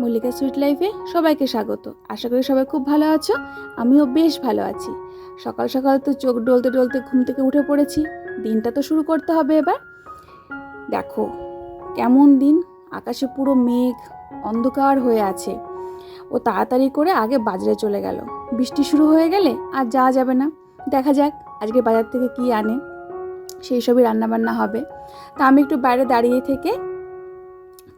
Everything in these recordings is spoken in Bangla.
মল্লিকা সুইট লাইফে সবাইকে স্বাগত। আশা করি সবাই খুব ভালো আছো, আমিও বেশ ভালো আছি। সকাল সকাল তো চোখ ডলতে ডলতে ঘুম থেকে উঠে পড়েছি, দিনটা তো শুরু করতে হবে এবার। দেখো, কেমন দিন, আকাশে পুরো মেঘ, অন্ধকার হয়ে আছে। ও তাড়াতাড়ি করে আগে বাজারে চলে গেল। বৃষ্টি শুরু হয়ে গেলে আর যাওয়া যাবে না। দেখা যাক, আজকে বাজার থেকে কি আনে, সেই সবই রান্নাবান্না হবে। তা আমি একটু বাইরে দাঁড়িয়ে থেকে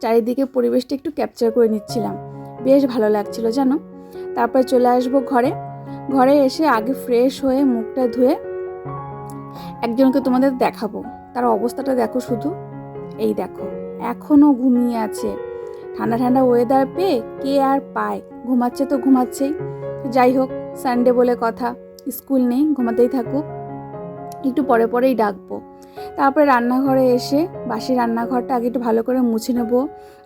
চারিদিকে পরিবেশটা একটু ক্যাপচার করে নিচ্ছিলাম। বেশ ভালো লাগছিল, জানো? তারপরে চলে আসব ঘরে। ঘরে এসে আগে ফ্রেশ হয়ে মুখটা ধুয়ে একজনকে তোমাদের দেখাবো। তার অবস্থাটা দেখো শুধু। এই দেখো এখনও ঘুমিয়ে আছে। ঠান্ডা ঠান্ডা ওয়েদার পেয়ে কে আর পায়? ঘুমাচ্ছে তো ঘুমাচ্ছেই। যাই হোক সানডে বলে কথা। স্কুল নেই, ঘুমাতেই থাকুক। একটু পরে পরেই ডাকবো। তারপরে রান্নাঘরে এসে বাসি রান্নাঘরটা আগে একটু ভালো করে মুছে নেব।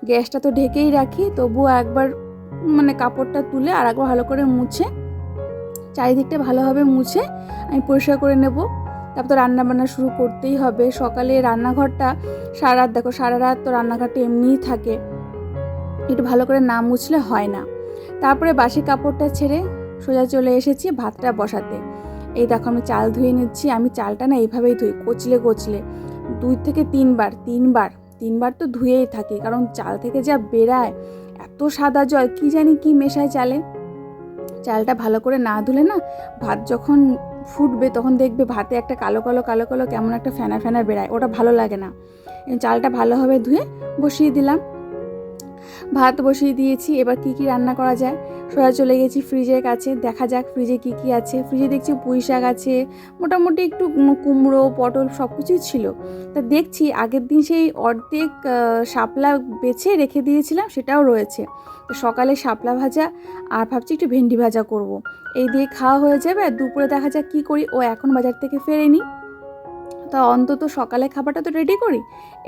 গ্যাসটা তো ঢেকেই রাখি, তবুও একবার মানে কাপড়টা তুলে আর একবার ভালো করে মুছে, চারিদিকটা ভালোভাবে মুছে আমি পরিষ্কার করে নেব। তারপর তো রান্না বান্না শুরু করতেই হবে। সকালে রান্নাঘরটা সারা রাত, দেখো সারা রাত তো রান্নাঘরটা এমনিই থাকে, একটু ভালো করে না মুছলে হয় না। তারপরে বাসি কাপড়টা ছেড়ে সোজা চলে এসেছি ভাতটা বসাতে। এই দেখো আমি চাল ধুয়ে নিচ্ছি, আমি চালটা না এইভাবেই ধুই, কচলে কচলে। দুই থেকে তিনবার তিনবার তিনবার তো ধুয়েই থাকি, কারণ চাল থেকে যা বেরায়, এত সাদা জল, কি জানি কি মেশায় চালে? চালটা ভালো করে না ধুলে না ভাত যখন ফুটবে তখন দেখবে ভাতে একটা কালো কালো কালো কালো কেমন একটা ফেনা ফেনা বেরায়, ওটা ভালো লাগে না। চালটা ভালোভাবে ধুয়ে বসিয়ে দিলাম। ভাত বসিয়ে দিয়েছি, এবার কি কি রান্না করা যায়? সোজা চলে গেছি ফ্রিজের কাছে, দেখা যাক ফ্রিজে কি কি আছে। ফ্রিজে দেখছি পুঁই শাক আছে, মোটামুটি একটু কুমড়ো, পটল সব কিছুই ছিল। তা দেখছি আগের দিন সেই অর্ধেক শাপলা বেছে রেখে দিয়েছিলাম, সেটাও রয়েছে। তো সকালে শাপলা ভাজা, আর ভাবছি একটু ভেন্ডি ভাজা করব। এই দিয়ে খাওয়া হয়ে যাবে, আর দুপুরে দেখা যাক কী করি, ও এখন বাজার থেকে ফেরেনি। তা অন্তত সকালে খাবারটা তো রেডি করি।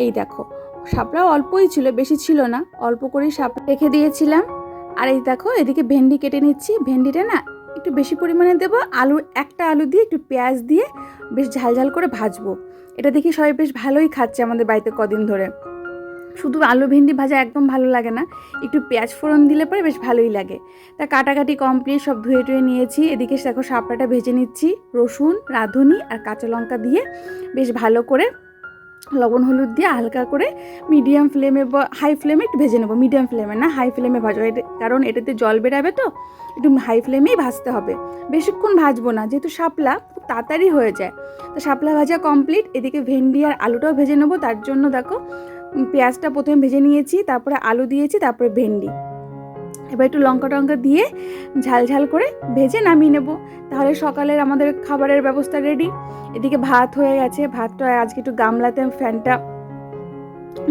এই দেখো শাপলাও অল্পই ছিল, বেশি ছিল না। অল্প করেই শাপলা রেখে দিয়েছিলাম। আর এই দেখো, এদিকে ভেন্ডি কেটে নিচ্ছি। ভেন্ডিটা না একটু বেশি পরিমাণে দেবো। আলু, একটা আলু দিয়ে একটু পেঁয়াজ দিয়ে বেশ ঝাল ঝাল করে ভাজবো। এটা দেখি সবাই বেশ ভালোই খাচ্ছে আমাদের বাড়িতে কদিন ধরে। শুধু আলু, ভেন্ডি ভাজা একদম ভালো লাগে না। একটু পেঁয়াজ ফোড়ন দিলে পরে বেশ ভালোই লাগে। তা কাটাকাটি কমপ্লিট সব ধুয়ে টুয়ে নিয়েছি। এদিকে দেখো শাপলাটা ভেজে নিচ্ছি। রসুন, রাঁধুনি আর কাঁচা লঙ্কা দিয়ে বেশ ভালো করে লবণ, হলুদ দিয়ে হালকা করে মিডিয়াম ফ্লেমে বা হাই ফ্লেমে একটু ভেজে নেব। মিডিয়াম ফ্লেমে না হাই ফ্লেমে ভাজবো। কারণ এটাতে জল বেরাবে তো, একটু হাই ফ্লেমেই ভাজতে হবে। বেশিক্ষণ ভাজবো না, যেহেতু শাপলা, খুব তাড়াতাড়ি হয়ে যায়। তো শাপলা ভাজা কমপ্লিট এদিকে ভেন্ডি আর আলুটাও ভেজে নেব। তার জন্য দেখো পেঁয়াজটা প্রথমে ভেজে নিয়েছি, তারপরে আলু দিয়েছি, তারপরে ভেন্ডি। এবার একটু লঙ্কা টঙ্কা দিয়ে ঝাল ঝাল করে ভেজে নামিয়ে নেব। তাহলে সকালের আমাদের খাবারের ব্যবস্থা রেডি এদিকে ভাত হয়ে গেছে। ভাতটা আজকে একটু গামলাতে ফ্যানটা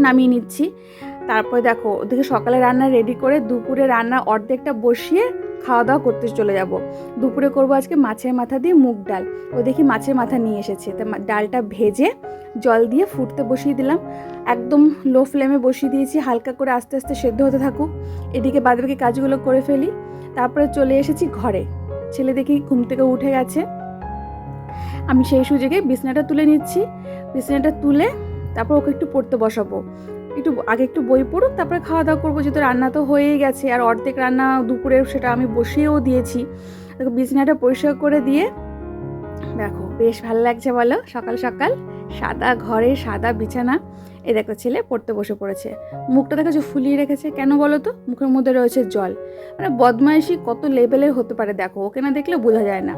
নামিয়ে নিচ্ছি। তারপরে দেখো, ওদিকে সকালে রান্না রেডি করে দুপুরে রান্না অর্ধেকটা বসিয়ে খাওয়া দাওয়া করতে চলে যাব। দুপুরে করব আজকে মাছের মাথা দিয়ে মুগ ডাল। ও দেখি মাছের মাথা নিয়ে এসেছে। তা ডালটা ভেজে জল দিয়ে ফুটতে বসিয়ে দিলাম। একদম লো ফ্লেমে বসিয়ে দিয়েছি। হালকা করে আস্তে আস্তে সেদ্ধ হতে থাকুক। এদিকে বাদবাকি কাজগুলো করে ফেলি। তারপরে চলে এসেছি ঘরে। ছেলে দেখি ঘুম থেকে উঠে গেছে। আমি সেই সুযোগে বিছনাটা তুলে নিচ্ছি। বিছনাটা তুলে তারপর ওকে একটু পড়তে বসাবো। একটু আগে একটু বই পড়ুক, তারপরে খাওয়া দাওয়া করব, যেহেতু রান্না তো হয়েই গেছে। আর অর্ধেক রান্না দুপুরে সেটা আমি বসিয়েও দিয়েছি। বিছনাটা পরিষ্কার করে দিয়ে, দেখো, বেশ ভালো লাগছে বলো, সকাল সকাল। সাদা ঘরে সাদা বিছানা। এই দেখো, ছেলে পড়তে বসে পড়েছে। মুখটা দেখো যে ফুলিয়ে রেখেছে। কেন বলো তো? মুখের মধ্যে রয়েছে জল। মানে বদমাইশি কত লেভেলের হতে পারে, দেখো। ওকে না দেখলে বোঝা যায় না।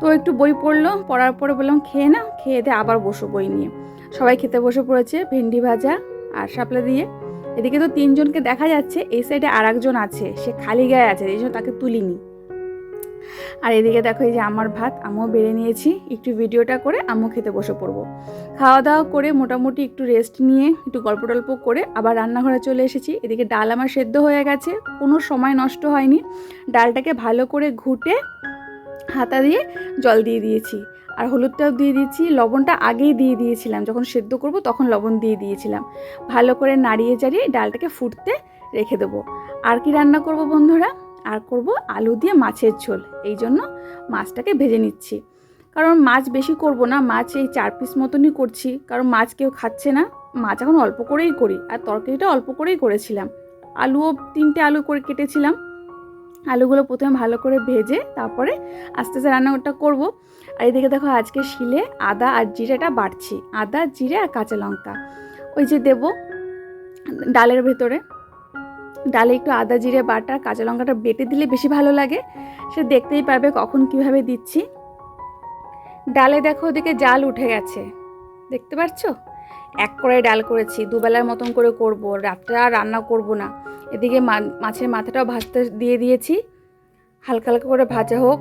তো একটু বই পড়ল, পড়ার পরে বললাম, খেয়ে না, খেয়ে দিয়ে আবার বসো বই নিয়ে। সবাই খেতে বসে পড়েছে, ভেন্ডি ভাজা। আর শাপলা দিয়ে। এদিকে তো তিনজনকে দেখা যাচ্ছে, এই সাইডে আর একজন আছে, সে খালি গায়ে আছে, এই জন্য তাকে তুলিনি। আর এদিকে দেখো এই যে আমার ভাত, আমিও বেড়ে নিয়েছি, একটু ভিডিওটা করে আমিও খেতে বসে পড়ব। খাওয়া দাওয়া করে মোটামুটি একটু রেস্ট নিয়ে, একটু গল্প টল্প করে আবার রান্নাঘরে চলে এসেছি। এদিকে ডাল আমার সেদ্ধ হয়ে গেছে, কোনো সময় নষ্ট হয়নি। ডালটাকে ভালো করে ঘুটে হাতা দিয়ে জল দিয়ে দিয়েছি। আর হলুদটাও দিয়ে দিয়েছি। লবণটা আগেই দিয়ে দিয়েছিলাম। যখন সেদ্ধ করব তখন লবণ দিয়ে দিয়েছিলাম। ভালো করে নাড়িয়ে চাড়িয়ে ডালটাকে ফুটতে রেখে দেবো। আর কি রান্না করব বন্ধুরা? আর করব আলু দিয়ে মাছের ঝোল। এই জন্য মাছটাকে ভেজে নিচ্ছি। কারণ মাছ বেশি করব না। মাছ এই চার পিস মতনই করছি। কারণ মাছ কেউ খাচ্ছে না। মাছ এখন অল্প করেই করি। আর তরকারিটা অল্প করেই করেছিলাম। আলুও তিনটে আলু করে কেটেছিলাম। আলুগুলো প্রথমে ভালো করে ভেজে তারপরে আস্তে আস্তে রান্নাটা করব। আর এদিকে দেখো আজকে শিলে আদা আর জিরেটা বাড়ছি আদা, জিরে আর কাঁচা লঙ্কা। ওই যে দেব ডালের ভেতরে। ডালে একটু আদা, জিরে, বাটা, কাঁচা লঙ্কাটা বেটে দিলে বেশি ভালো লাগে। সে দেখতেই পারবে কখন কীভাবে দিচ্ছি। ডালে দেখো ওদিকে জাল উঠে গেছে। দেখতে পাচ্ছ এক করে ডাল করেছি, দুবেলার মতন করে করব রাত্রে আর রান্না করব না। এদিকে মাছের মাথাটাও ভাজতে দিয়ে দিয়েছি। হালকা হালকা করে ভাজা হোক।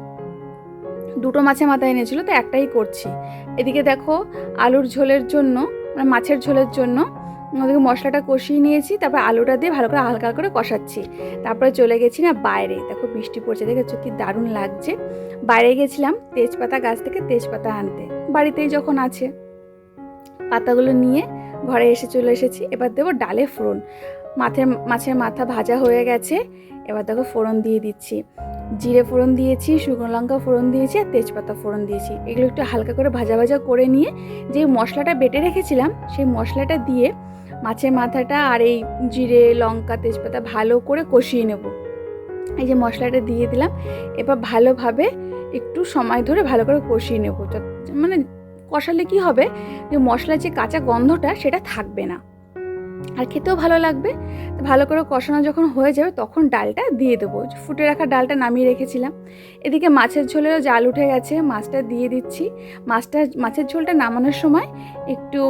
দুটো মাছের মাথা এনেছিল, তো একটাই করছি। এদিকে দেখো, আলুর ঝোলের জন্য মানে মাছের ঝোলের জন্য ওদিকে মশলাটা কষিয়ে নিয়েছি, তারপর আলুটা দিয়ে ভালো করে হালকা করে কষাচ্ছি। তারপরে চলে গেছি না বাইরে। দেখো বৃষ্টি পড়ছে, দেখেছ কি দারুণ লাগছে। বাইরে গেছিলাম তেজপাতা গাছ থেকে তেজপাতা আনতে। বাড়িতেই যখন আছে। পাতাগুলো নিয়ে ঘরে এসে চলে এসেছি। এবার দেবো ডালে ফোড়ন। মাছের মাছের মাথা ভাজা হয়ে গেছে। এবার দেখো ফোড়ন দিয়ে দিচ্ছি। জিরে ফোড়ন দিয়েছি, শুকনো লঙ্কা ফোড়ন দিয়েছি আর তেজপাতা ফোড়ন দিয়েছি। এগুলো একটু হালকা করে ভাজা ভাজা করে নিয়ে যে মশলাটা বেটে রেখেছিলাম, সেই মশলাটা দিয়ে মাছের মাথাটা আর এই জিরে, লঙ্কা, তেজপাতা ভালো করে কষিয়ে নেব। এই যে মশলাটা দিয়ে দিলাম, এবার ভালোভাবে একটু সময় ধরে ভালো করে কষিয়ে নেব। মানে কষালে কি হবে? যে মশলার যে কাঁচা গন্ধটা, সেটা থাকবে না। আর খেতেও ভালো লাগবে। ভালো করে কষানো যখন হয়ে যাবে তখন ডালটা দিয়ে দেবো। ফুটে রাখা ডালটা নামিয়ে রেখেছিলাম। এদিকে মাছের ঝোলেরও জাল উঠে গেছে, মাছটা দিয়ে দিচ্ছি। মাছটা, মাছের ঝোলটা নামানোর সময় একটু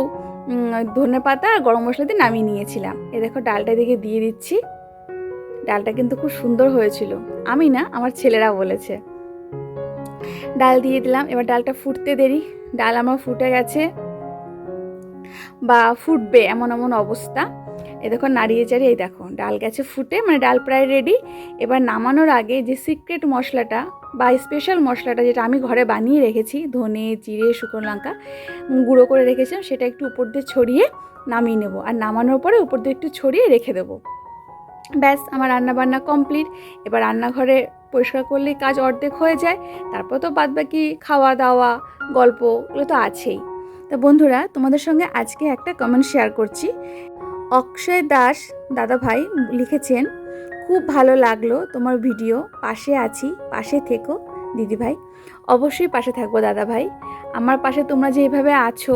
ধনে পাতা আর গরম মশলা দিয়ে নামিয়ে নিয়েছিলাম। এ দেখো ডালটা এদিকে দিয়ে দিচ্ছি। ডালটা কিন্তু খুব সুন্দর হয়েছিল। আমি না, আমার ছেলেরা বলেছে। ডাল দিয়ে দিলাম। এবার ডালটা ফুটতে দেরি। ডাল আমার ফুটে গেছে। বা ফুটবে এমন এমন অবস্থা। এ দেখো নাড়িয়ে চাড়িয়ে এই দেখো, ডাল গেছে ফুটে মানে ডাল প্রায় রেডি এবার নামানোর আগে যে সিক্রেট মশলাটা বা স্পেশাল মশলাটা যেটা আমি ঘরে বানিয়ে রেখেছি, ধনে, জিরে, শুকনো লঙ্কা গুঁড়ো করে রেখেছিলাম, সেটা একটু উপর দিয়ে ছড়িয়ে নামিয়ে নেব। আর নামানোর পরে উপর দিয়ে একটু ছড়িয়ে রেখে দেবো। ব্যাস, আমার রান্না বান্না কমপ্লিট এবার রান্নাঘরে পরিষ্কার করলেই কাজ অর্ধেক হয়ে যায়। তারপর তো বাদবাকি খাওয়া দাওয়া গল্প, এগুলো তো আছেই। তা বন্ধুরা, তোমাদের সঙ্গে আজকে একটা কমেন্ট শেয়ার করছি। অক্ষয় দাস দাদা ভাই লিখেছেন, খুব ভালো লাগল তোমার ভিডিও পাশে আছি, পাশে থেকো দিদি ভাই অবশ্যই পাশে থাকব দাদা ভাই আমার পাশে তোমরা যেভাবে আছো,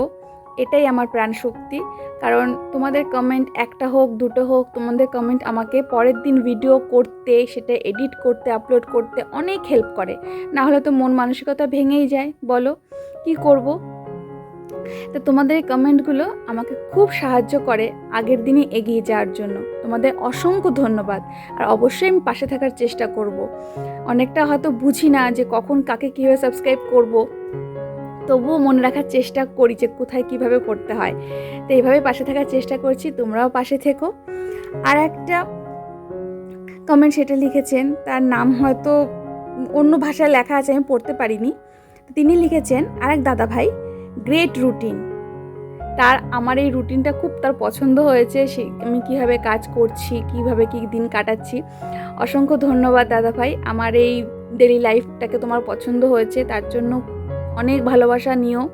এটাই আমার প্রাণ শক্তি। কারণ তোমাদের কমেন্ট একটা হোক, দুটো হোক, তোমাদের কমেন্ট আমাকে পরের দিন ভিডিও করতে, সেটা এডিট করতে আপলোড করতে অনেক হেল্প করে। না হলে তো মন মানসিকতা ভেঙেই যায়। বলো, কি করব? তো তোমাদের কমেন্টগুলো আমাকে খুব সাহায্য করে আগের দিনে এগিয়ে যাওয়ার জন্য। তোমাদের অসংখ্য ধন্যবাদ। আর অবশ্যই আমি পাশে থাকার চেষ্টা করব। অনেকটা হয়তো বুঝি না যে কখন কাকে কীভাবে সাবস্ক্রাইব করব। তবুও মনে রাখার চেষ্টা করি যে কোথায় কীভাবে করতে হয়। তো এইভাবে পাশে থাকার চেষ্টা করছি, তোমরাও পাশে থেকো। আর একটা কমেন্ট সেটা লিখেছেন, তার নাম হয়তো অন্য ভাষায় লেখা আছে, আমি পড়তে পারিনি। তিনি লিখেছেন, আরেক দাদা ভাই গ্রেট রুটিন তার, আমার এই রুটিনটা খুব তার পছন্দ হয়েছে, সে আমি কীভাবে কাজ করছি, কীভাবে কী দিন কাটাচ্ছি। অসংখ্য ধন্যবাদ দাদা ভাই, আমার এই ডেলি লাইফটাকে তোমার পছন্দ হয়েছে, তার জন্য অনেক ভালোবাসা নিও।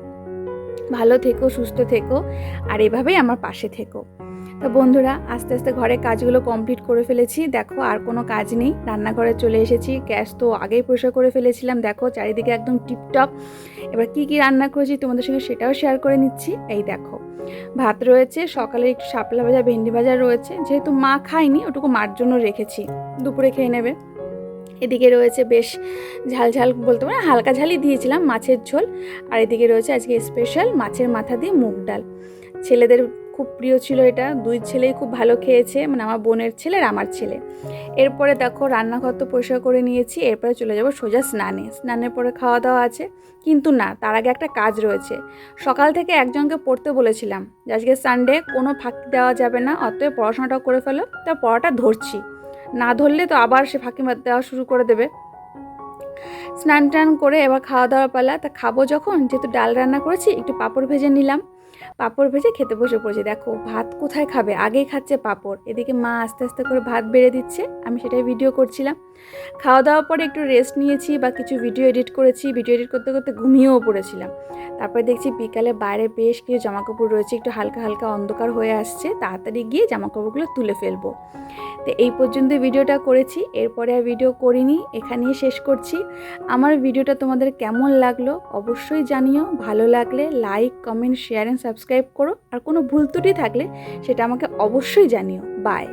ভালো থেকো, সুস্থ থেকো, আর এভাবেই আমার পাশে থেকো। তো বন্ধুরা, আস্তে আস্তে ঘরে কাজগুলো কমপ্লিট করে ফেলেছি। দেখো, আর কোনো কাজ নেই। রান্নাঘরে চলে এসেছি। গ্যাস তো আগেই পরিষ্কার করে ফেলেছিলাম। দেখো, চারিদিকে একদম টিপটপ। এবার কি কি রান্না করেছি তোমাদের সঙ্গে সেটাও শেয়ার করে নিচ্ছি। এই দেখো, ভাত রয়েছে, সকালে একটু শাপলা ভাজা, ভেন্ডি ভাজা রয়েছে। যেহেতু মা খায়নি, ওটুকু মার জন্য রেখেছি। দুপুরে খেয়ে নেবে। এদিকে রয়েছে বেশ ঝাল ঝাল বলতে পারে হালকা ঝালই দিয়েছিলাম, মাছের ঝোল। আর এদিকে রয়েছে আজকে স্পেশাল মাছের মাথা দিয়ে মুগ ডাল। ছেলেদের খুব প্রিয় ছিল এটা। দুই ছেলেই খুব ভালো খেয়েছে মানে আমার বোনের ছেলে আর আমার ছেলে। এরপরে দেখো রান্নাঘর তো পরিষ্কার করে নিয়েছি, এরপরে চলে যাব সোজা স্নানে। স্নানের পরে খাওয়া দাওয়া আছে। কিন্তু না, তার আগে একটা কাজ রয়েছে। সকাল থেকে একজনকে পড়তে বলেছিলাম আজকে সানডে কোনো ফাঁকি দেওয়া যাবে না, অতএব পড়াশোনাটা করে ফেলো, তা পড়াটা ধরছি। না ধরলে তো আবার সে ফাঁকি দেওয়া শুরু করে দেবে। স্নান টান করে এবার খাওয়া দাওয়ার পালা, তা খাব যখন, যেহেতু ডাল রান্না করেছি, একটু পাঁপড় ভেজে নিলাম। পাঁপড় ভেজে খেতে বসে পড়েছে। দেখো, ভাত কোথায় খাবে? আগেই খাচ্ছে পাঁপড়। এদিকে মা আস্তে আস্তে করে ভাত বেড়ে দিচ্ছে। আমি সেটাই ভিডিও করছিলাম। খাওয়া দাওয়ার পরে একটু রেস্ট নিয়েছি বা কিছু ভিডিও এডিট করেছি। ভিডিও এডিট করতে করতে ঘুমিয়েও পড়েছিলাম। তারপরে দেখছি বিকালে বাইরে বেশ কিছু জামাকাপড় রয়েছে। একটু হালকা হালকা অন্ধকার হয়ে আসছে। তাড়াতাড়ি গিয়ে জামাকাপড়গুলো তুলে ফেলব। তো এই পর্যন্ত ভিডিওটা করেছি। এরপরে আর ভিডিও করিনি। এখানেই শেষ করছি। আমার ভিডিওটা তোমাদের কেমন লাগল অবশ্যই জানিও। ভালো লাগলে like comment share and subscribe করো। আর কোনো ভুল ত্রুটি থাকলে সেটা আমাকে অবশ্যই জানিও। বাই